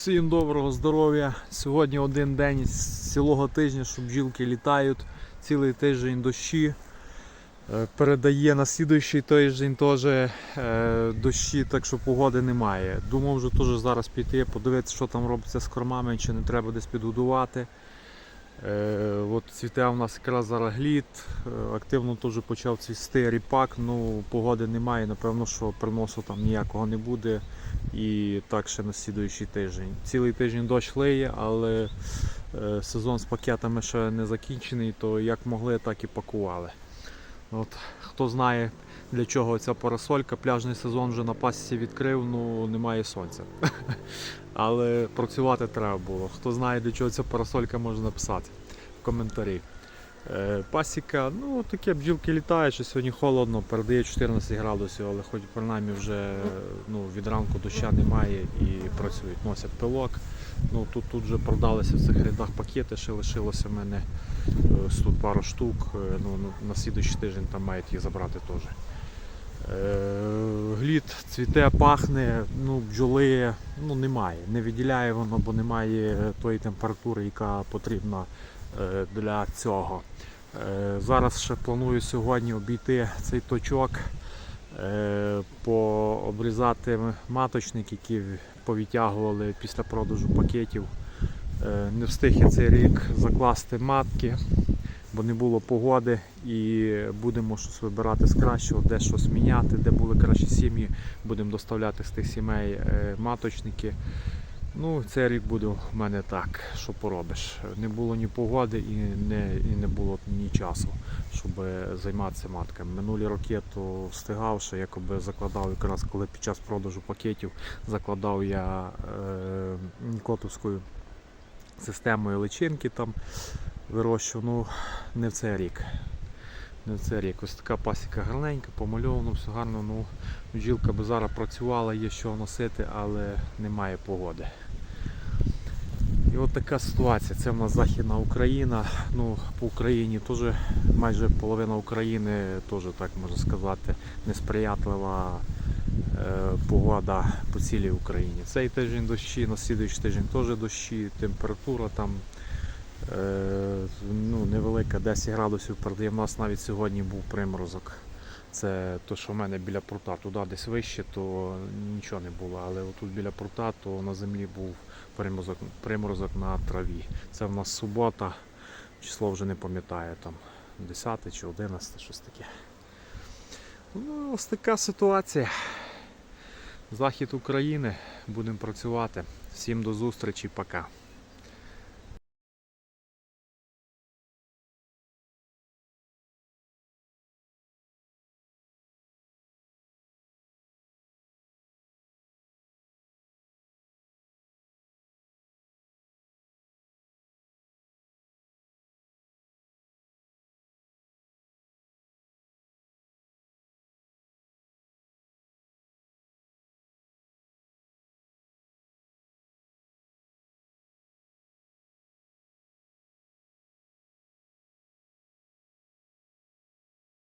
Всім доброго здоров'я. Сьогодні один день з цілого тижня, що бджілки літають. Цілий тиждень дощі. Е, Передає на слідуючий тиждень теж е, дощі, так що погоди немає. Думав вже теж зараз піти, подивитися, що там робиться з кормами, чи не треба десь підгодувати. Е, от цвіте у нас якраз зараз глід, активно теж почав цвісти ріпак, ну погоди немає, напевно, що приносу там ніякого не буде. І так ще на слідуючий тиждень. Цілий тиждень дощ лиє, але е, сезон з пакетами ще не закінчений, то як могли, так і пакували. От, хто знає для чого ця парасолька, пляжний сезон вже на пасіці відкрив, ну немає сонця. Але працювати треба було. Хто знає, для чого ця парасолька, може написати в коментарі. Е, Пасіка, ну таке бджілки літають, що сьогодні холодно, передає 14 градусів, але хоч принаймні вже ну, від ранку доща немає і працюють, носять пилок. Ну, тут, тут вже продалися в цих рядах пакети, ще лишилося в мене е, тут пару штук. е, Ну, на- на слідуючий тиждень там мають їх забрати теж. Глід цвіте, пахне, ну, бджоли ну, немає. Не виділяє воно, бо немає тої температури, яка потрібна для цього. Е, Зараз ще планую сьогодні обійти цей точок, е, пообрізати маточник, які повитягували після продажу пакетів. Е, Не встиг я цей рік закласти матки, бо не було погоди і будемо щось вибирати з кращого, де щось міняти, де були кращі сім'ї, будемо доставляти з тих сімей е, маточники. Ну, цей рік буде в мене так, що поробиш. Не було ні погоди і не, і не було ні часу, щоб займатися матками. Минулі роки то встигав, що якоби закладав якраз коли під час продажу пакетів закладав я е, котовською системою личинки там вирощував. Ну, не в цей рік. Не в цей рік. Ось така пасіка гарненька, помальовано, все гарно. Ну, бджілка би зараз працювала, є що носити, але немає погоди. От така ситуація. Це в нас Західна Україна. Ну, по Україні теж майже половина України, теж так можна сказати, несприятлива е, погода по цілій Україні. Цей тиждень дощі, на слідуючий тиждень теж дощі, температура там е, ну, невелика, 10 градусів передає. У нас навіть сьогодні був приморозок. Це то, що в мене біля прута, туди десь вище, то нічого не було. Але отут біля прута, то на землі був приморозок, приморозок на траві. Це в нас субота, число вже не пам'ятаю, там 10 чи 11, щось таке. Ну, ось така ситуація. Захід України. Будемо працювати. Всім до зустрічі, пока.